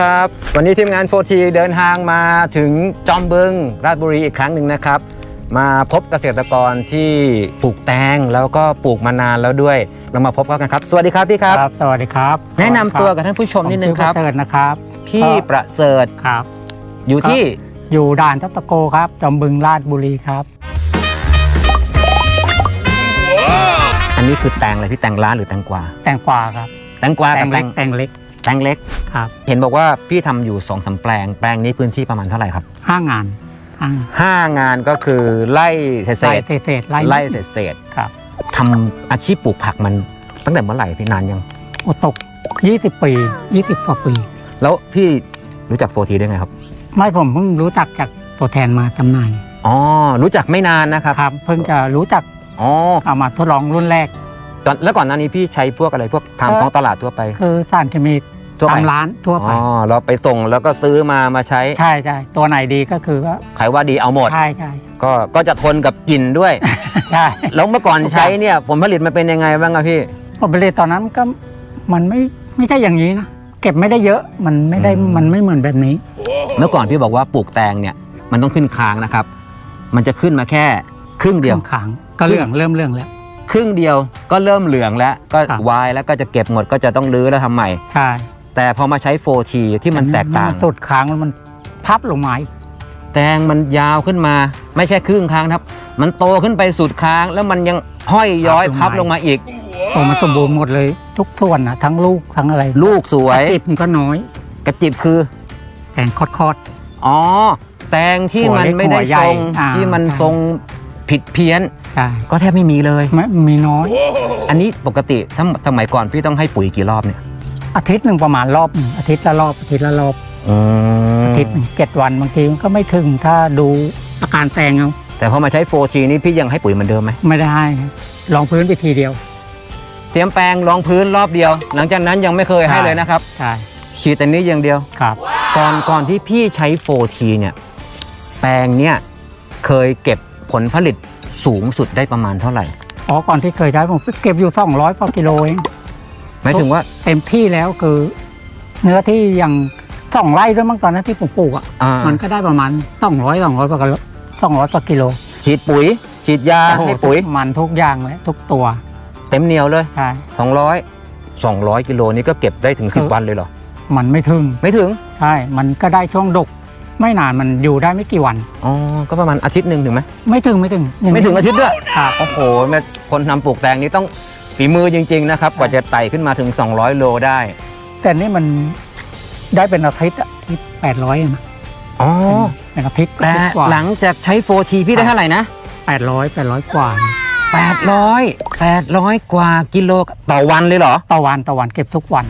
ครับวันนี้ทีมงาน 4T เดินทางมาถึงจอมบึงราชบุรีอีกครั้งหนึ่งนะครับ มาพบเกษตรกรที่ปลูกแตงแล้วก็ปลูกมานานแล้วด้วย เรามาพบเขากันครับ สวัสดีครับพี่ครับ ครับ สวัสดีครับแนะนำตัวกับท่านผู้ชมนิดนึงครับผมชื่อประเสริฐนะครับพี่ประเสริฐครับ อยู่ที่ อยู่ด่านทับตะโกครับจอมบึงราชบุรีครับ อันนี้คือแตงอะไรพี่แตงร้านหรือแตงกวา แตงกวาครับแตงกวาแตกับงแตเล็งกแตงเล็ก แตงเล็ก ครับเห็นบอกว่าพี่ทำอยู่สองสามแปลง แปลงนี้พื้นที่ประมาณเท่าไหร่ครับห้างานห้างห้างานก็คือไล่เศไล่ษเศษๆไล่ไล่เศษเศษครับทำอาชีพปลูกผักมันตั้งแต่เมื่อไหร่พี่นานยัง โอตก 20 ปี 20กว่าปี แล้วพี่รู้จักโฟทีได้ไงครับ ไม่ผมเพิ่งรู้จักจากตัวแทนมาจำหน่ายอ๋อ รู้จักไม่นานนะครับ ครับ เพิ่งจะรู้จักอ๋อ เอามาทดลองรุ่นแรก ตอนแล้วก่อนหน้านี้พี่ใช้พวกอะไรพวกทำท้องตลาดทั่วไป คือสารเคมีทั่วไปตามร้านทั่วไปอ๋อเราไปส่งแล้วก็ซื้อมามาใช้ใช่ใช่ตัวไหนดีก็คือก็ใครว่าดีเอาหมดใช่ใช่ก็ก็จะทนกับกลิ่นด้วยใช่แล้วเมื่อก่อนใช้เนี่ยผลผลิตมันเป็นยังไงบ้างอะพี่ผลผลิตตอนนั้นก็มันไม่ไม่ใช่อย่างนี้นะเก็บไม่ได้เยอะมันไม่ได้อืมมันไม่เหมือนแบบนี้ เมื่อก่อนพี่บอกว่าปลูกแตงเนี่ยมันต้องขึ้นค้างนะครับ มันจะขึ้นมาแค่ครึ่งเดียวขังก็เรื่องเริ่มเรื่องแล้ว ครึ่งเดียวก็เริ่มเหลืองแล้วก็ครับ วายแล้วก็จะเก็บหมดก็จะต้องรื้อแล้วทำใหม่ ใช่แต่พอมาใช้ 4T ที่มันแตกต่าง สุดค้างแล้วมันพับลงมาอีกแตงมันยาวขึ้นมาไม่แค่ครึ่งค้างครับ มันโตขึ้นไปสุดค้างแล้วมันยังห้อยย้อยพับลงมาอีก โอ้มันสมบูรณ์หมดเลย ทุกส่วนนะทั้งลูกทั้งอะไรลูกสวย ติดมันก็น้อยกระจิบคือ แตงคอดคอด อ๋อ แตงที่มันไม่ได้หัวเล็กหัวใหญ่ทรงอ่าที่มันใช่ ทรงผิดเพี้ยนๆ ใช่ก็แทบไม่มีเลยไม่มีน้อย อันนี้ปกติถ้าสมัยก่อนพี่ต้องให้ปุ๋ยกี่รอบเนี่ยอาทิตย์หนึ่งประมาณรอบหนึ่งอาทิตย์ละรอบอาทิตย์ละรอบอืมอาทิตย์หนึ่งเจ็ดวันบางทีมันก็ไม่ถึงถ้าดูอาการแตงเอาแต่พอมาใช้ 4T นี่พี่ยังให้ปุ๋ยเหมือนเดิมไหมไม่ได้ให้ลองพื้นไปทีเดียว เตรียมแปลงรองพื้นรอบเดียว หลังจากนั้นยังไม่เคยให้ใช่เลยนะครับใช่ฉีดแต่นี้อย่างเดียวครับก่อนก่อนที่พี่ใช้ 4T เนี่ยแปลงเนี่ยเคยเก็บผลผลิต สูงสุดได้ประมาณเท่าไหร่อ๋อก่อนที่เคยใช้ผมเก็บอยู่200กว่ากิโลเองหมายถึงว่าเต็มที่แล้วคือ เนื้อที่อย่างสองไร่ด้วยมั้งตอนนั้นที่ผมปลูกอะอ่ามันก็ได้ประมาณสองร้อยสองร้อยกว่ากิโลสองร้อยกว่ากิโล ฉีดปุ๋ย ฉีดยาโอ้โให้ปุ๋ยทุกมันทุกอย่างเลยทุกตัว เต็มเหนียวเลยใช่200 200กิโลนี่ก็เก็บได้ถึงคือ10วันเลยเหรอ มันไม่ถึง ไม่ถึง ใช่ มันก็ได้ช่วงดก ไม่นานมันอยู่ได้ไม่กี่วัน อ๋อ ก็ประมาณอาทิตย์หนึ่งถึงไหมไม่ถึงไม่ถึงไม่ถึงอาทิตย์ด้วยครับ โอ้โหแม่คนทำปลูกแตงนี่ต้องฝีมือจริง ๆ นะครับ กว่าจะไต่ขึ้นมาถึง 200 โลได้ แต่นี่มันได้เป็นอาทิตย์อะที่แปดร้อยนะอ๋อ เป็นอาทิตย์แต่กว่าหลังจากใช้ 4T พี่ได้เท่าไหร่นะ แปดร้อยแปดร้อยกว่า 800 800 กว่ากิโลต่อวันเลยเหรอ ต่อวันต่อวันเก็บทุกวัน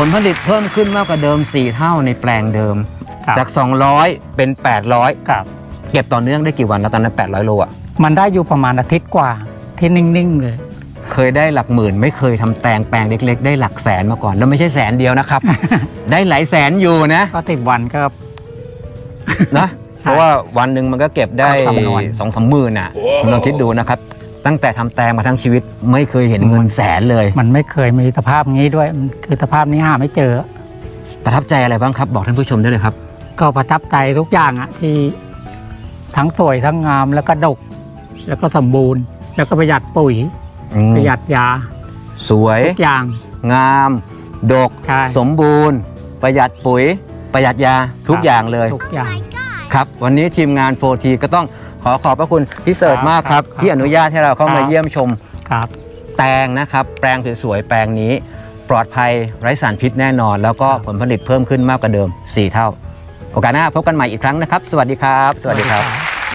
ผลผลิตเพิ่มขึ้นมากกว่าเดิม 4 เท่าในแปลงเดิม ครับ จาก 200 เป็น 800 ครับ เก็บต่อเนื่องได้กี่วันนะตอนนั้น 800 โลอะ มันได้อยู่ประมาณอาทิตย์กว่าที่นิ่งๆเลย เคยได้หลักหมื่น ไม่เคยทำแตงแปลงเล็ก ๆ ได้หลักแสนมาก่อน แล้วไม่ใช่แสนเดียวนะครับ ได้หลายแสนอยู่นะ ก็ติดวันก็ นะ เพราะว่าวันหนึ่งมันก็เก็บได้คำนวณ สองสามหมื่นอะคุณลองคิดดูนะครับ ตั้งแต่ทำแตงมาทั้งชีวิตไม่เคยเห็นเงินแสนเลย มันไม่เคยมีสภาพงี้ด้วยมันคือสภาพนี้หาไม่เจอ ประทับใจอะไรบ้างครับ บอกท่านผู้ชมได้เลยครับ ก็ประทับใจทุกอย่างอะที่ทั้งสวยทั้งงามแล้วก็ดก แล้วก็สมบูรณ์ แล้วก็ประหยัดปุ๋ยอืมประหยัดยา สวยทุกอย่าง งาม ดกใช่สมบูรณ์ ประหยัดปุ๋ย ประหยัดยาทุกอย่างเลยทุกอย่างครับ วันนี้ทีมงาน 4T ก็ต้องข อขอบพระคุณพี่เสิร์ชมากครับครับที่อนุญาตให้เราเข้าคมารับเยี่ยมชมครับ แตงนะครับ แปลงสวยๆแปลงนี้ ปลอดภัยไร้สารพิษแน่นอน แล้วก็ผลผลิตเพิ่มขึ้นมากกว่าเดิม 4 เท่า โอกาสหน้าพบกันใหม่อีกครั้งนะครับ สวัสดีครับ สวัสดีครับ